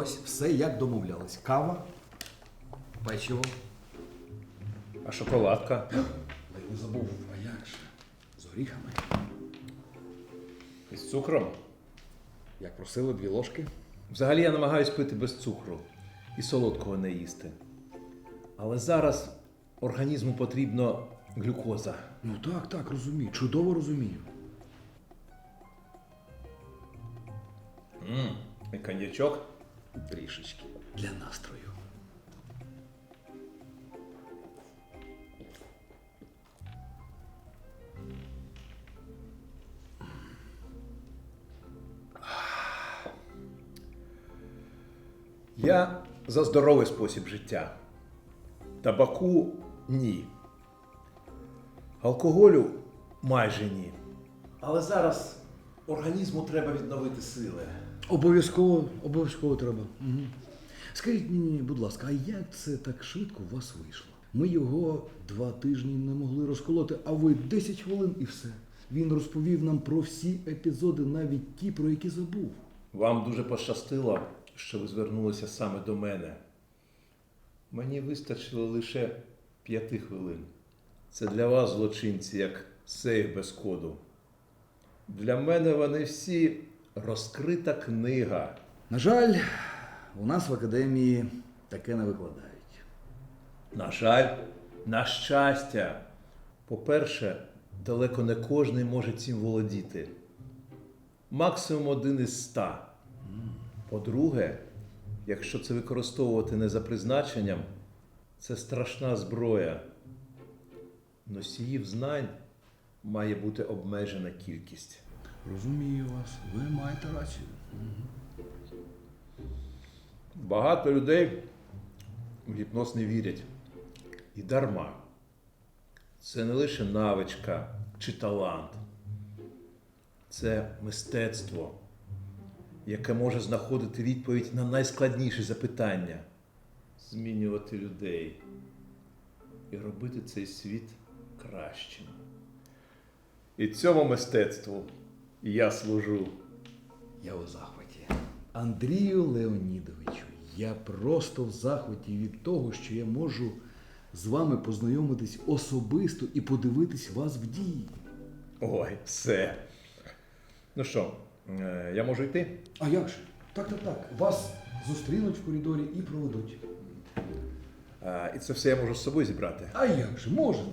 Ось все як домовлялись. Кава, печиво. А шоколадка? Ледь не забув, а як же? З горіхами. Із цукром? Як просили, дві ложки. Взагалі я намагаюсь пити без цукру і солодкого не їсти. Але зараз організму потрібно глюкоза. Ну так, так, розумію. Чудово розумію. м І коньячок. Трішечки. Для настрою. Я за здоровий спосіб життя. Табаку ні. Алкоголю майже ні. Але зараз організму треба відновити сили. Обов'язково, обов'язково треба. Угу. Скажіть мені, будь ласка, а як це так швидко у вас вийшло? Ми його два тижні не могли розколоти, а ви 10 хвилин і все. Він розповів нам про всі епізоди, навіть ті, про які забув. Вам дуже пощастило, що ви звернулися саме до мене. Мені вистачило лише п'яти хвилин. Це для вас, злочинці, як сейф без коду. Для мене вони всі розкрита книга. На жаль, у нас в академії таке не викладають. На жаль, на щастя. По-перше, далеко не кожний може цим володіти. Максимум один із ста. По-друге, якщо це використовувати не за призначенням, це страшна зброя. Носіїв знань має бути обмежена кількість. Розумію вас, ви маєте рацію. Багато людей в гіпноз не вірять. І дарма. Це не лише навичка чи талант. Це мистецтво, яке може знаходити відповідь на найскладніші запитання, змінювати людей і робити цей світ кращим. І цьому мистецтву я служу. Я у захваті. Андрію Леонідовичу, я просто в захваті від того, що я можу з вами познайомитись особисто і подивитись вас в дії. Ой, все. Ну що, е, я можу йти? А як же? Так, так, так. Вас зустрінуть в коридорі і проведуть. А, і це все я можу з собою зібрати. А як же, можете?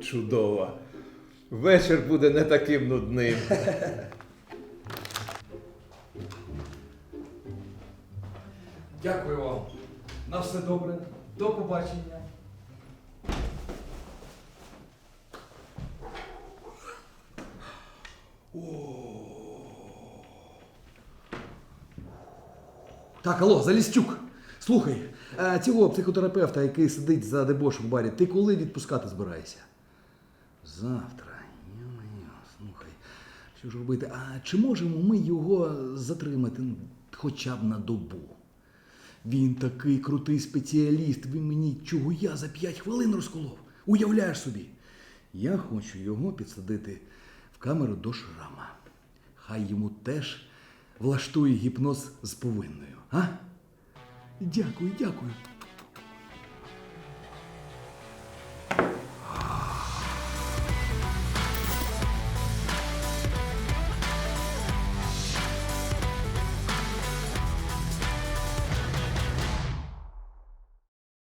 Чудово. Вечір буде не таким нудним. Дякую вам. На все добре. До побачення. Так, алло, Залістюк. Слухай, а цього психотерапевта, який сидить за дебошем в барі, ти коли відпускати збираєшся? Завтра. Що ж робити? А чи можемо ми його затримати ну, хоча б на добу? Він такий крутий спеціаліст, він мені чого я за п'ять хвилин розколов. Уявляєш собі? Я хочу його підсадити в камеру до шрама. Хай йому теж влаштує гіпноз з повинною. А? Дякую, дякую.